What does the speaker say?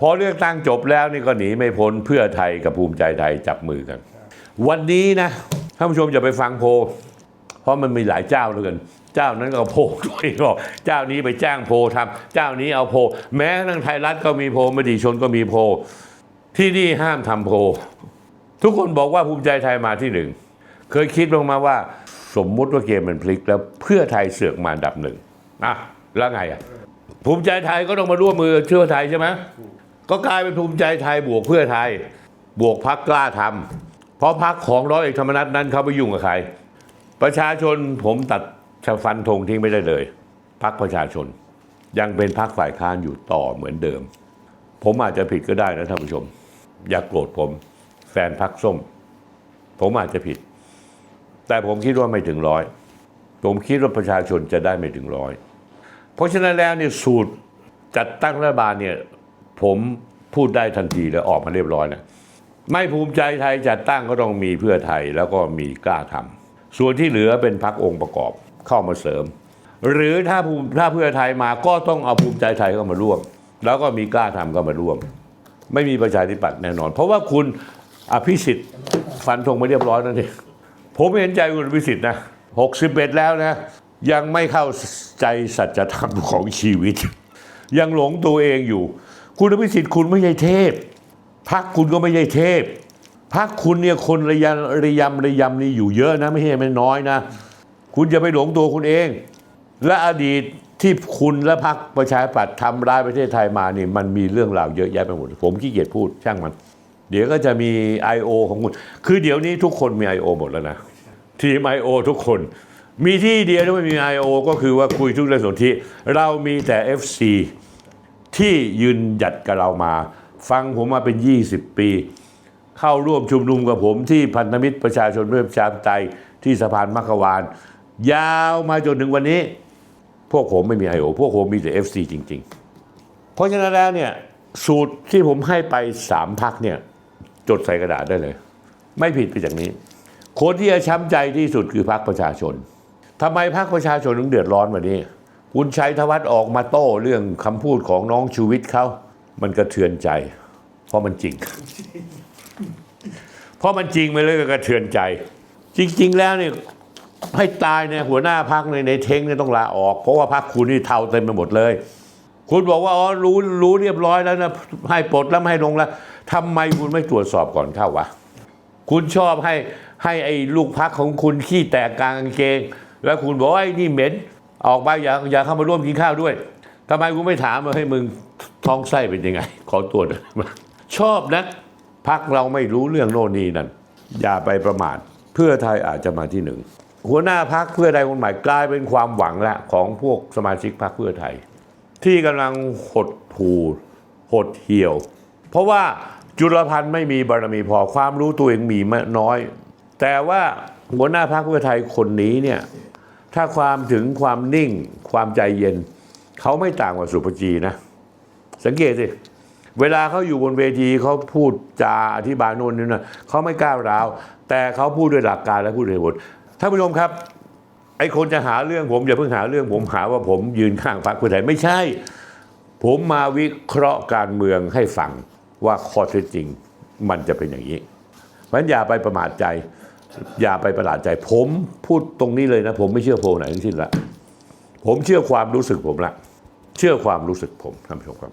พอเลือกตั้งจบแล้วนี่ก็หนีไม่พ้นเพื่อไทยกับภูมิใจไทยจับมือกัน วันนี้นะท่านผู้ชมอย่าไปฟังโพ เพราะมันมีหลายเจ้าเหลือเกิน เจ้านั้นก็เอาโพด้วยบอกเจ้านี้ไปจ้างโพลทำเจ้านี้เอาโพ แม้กระทั่งไทยรัฐก็มีโพมติชนก็มีโพ ที่นี่ห้ามทำโพ ทุกคนบอกว่าภูมิใจไทยมาที่หนึ่งเคยคิดลงมาว่าสมมุติว่าเกมมันพลิกแล้วเพื่อไทยเสือกมาดับหนึ่งอะแล้วไงอะภูมิใจไทยก็ต้องมาร่วมมือเชื่อไทยใช่ไหม ก็กลายเป็นภูมิใจไทยบวกเพื่อไทย บวกพักกล้าทำเพราะพักของร้อยเอกธรรมนัฐนั้นเขาไปยุ่งกับใคร ประชาชนผมตัดชฟันธงทิ้งไม่ได้เลยพักประชาชน ยังเป็นพักฝ่ายค้านอยู่ต่อเหมือนเดิม ผมอาจจะผิดก็ได้นะท่านผู้ชม อย่ากโกรธผม แฟนพักส้ม ผมอาจจะผิด แต่ผมคิดว่าไม่ถึงร้อยผมคิดว่าประชาชนจะได้ไม่ถึงร้อย เพราะฉะนั้นแล้วเนี่ยสูตรจัดตั้งรัฐบาลเนี่ย ผมพูดได้ทันทีแล้วออกมาเรียบร้อยนะไม่ภูมิใจไทยจัดตั้งก็ต้องมีเพื่อไทยแล้วก็มีกล้าทำส่วนที่เหลือเป็นพักองค์ประกอบเข้ามาเสริม หรือถ้าภูมิถ้าเพื่อไทยมาก็ต้องเอาภูมิใจไทยเข้ามาร่วม แล้วก็มีกล้าทำเข้ามาร่วม ไม่มีประชาธิปัตย์แน่นอน เพราะว่าคุณอภิสิทธิ์ฟันธงมาเรียบร้อยนั่นเองผมเห็นใจคุณอภิสิทธิ์นะ61 แล้วนะ ยังไม่เข้าใจสัจธรรมของชีวิต ยังหลงตัวเองอยู่ คุณอภิสิทธิ์คุณไม่ใช่เทพพักคุณก็ไม่ใช่เทพพักคุณเนี่ยคนระยำระยำระยำนี่อยู่เยอะนะไม่ใช่ไม่น้อยนะ คุณจะไปหลงตัวคุณเอง และอดีตที่คุณและพรรคประชาธิปัตย์ทำร้ายประเทศไทยมานี่มันมีเรื่องราวเยอะแยะไปหมด ผมขี้เกียจพูดช่างมัน เดี๋ยวก็จะมี I.O. ของคุณ คือเดี๋ยวนี้ทุกคนมี I.O. หมดแล้วนะ ทีม I.O. ทุกคน มีที่เดียวที่ไม่มี I.O. ก็คือว่าคุยทุกเรื่องสนธิเรามีแต่ FC ที่ยืนหยัดกับเรามา ฟังผมมาเป็น 20 ปี เข้าร่วมชุมนุมกับผมที่พันธมิตรประชาชนเพื่อประชาธิปไตยที่สะพานมัคควาน ยาวมาจนถึงวันนี้ พวกผมไม่มี I.O. พวกผมมีแต่ FC จริง ๆ เพราะฉะนั้นแล้วเนี่ยสูตรที่ผมให้ไปสามพักเนี่ยจดใส่กระดาษได้เลย ไม่ผิดไปจากนี้ คนที่จะช้ำใจที่สุดคือพรรคประชาชนทำไมพรรคประชาชนถึงเดือดร้อนวันนี้ คุณชัยธวัฒน์ออกมาโต้เรื่องคำพูดของน้องชูวิทย์เขา มันกระเทือนใจ เพราะมันจริง เพราะมันจริงไปเลยก็กระเทือนใจ จริง ๆ แล้วเนี่ยให้ตายเนี่ยหัวหน้าพักในในเทงเนี่ยต้องลาออก เพราะว่าพักคุณนี่เทาเต็มไปหมดเลย คุณบอกว่าอ๋อรู้รู้เรียบร้อยแล้วนะให้ปลดแล้วไม่ให้ลงแล้วทำไมคุณไม่ตรวจสอบก่อนเข้าวะคุณชอบให้ให้ไอ้ลูกพักของคุณขี้แตกกลางกางเกง แล้วคุณบอกว่าไอ้นี่เหม็น ออกไปอย่าอย่าเข้ามาร่วมกินข้าวด้วยทำไมคุณไม่ถามว่าให้มึงท้องไส้เป็นยังไง ขอตรวจหน่อยชอบนะพักเราไม่รู้เรื่องโน่นนี่นั่นอย่าไปประมาทเพื่อไทยอาจจะมาที่หนึ่งหัวหน้าพักเพื่อไทยคนใหม่กลายเป็นความหวังละของพวกสมาชิกพักเพื่อไทย ที่กำลังหดหูหดเหี่ยว เพราะว่าจุลพันธ์ไม่มีบารมีพอความรู้ตัวเองมีน้อย แต่ว่าหัวหน้าพรรคเพื่อไทยคนนี้เนี่ย ถ้าความถึงความนิ่งความใจเย็น เขาไม่ต่างกว่าสุภจีนะ สังเกตสิเวลาเขาอยู่บนเวทีเขาพูดจาอธิบายโน่นนี่นะเขาไม่ก้าวร้าว แต่เขาพูดด้วยหลักการและพูดด้วยเหตุผลท่านผู้ชมครับ ไอ้คนจะหาเรื่องผมอย่าเพิ่งหาเรื่องผมหาว่าผมยืนข้างพรรคเพื่อไทยไม่ใช่ ผมมาวิเคราะห์การเมืองให้ฟังว่าข้อเท็จจริง มันจะเป็นอย่างนี้เพราะฉะนั้นอย่าไปประมาทใจ อย่าไปประหลาดใจ ผมพูดตรงนี้เลยนะ ผมไม่เชื่อโพลไหนทั้งสิ้นละ ผมเชื่อความรู้สึกผมละ เชื่อความรู้สึกผมท่านผู้ชมครับ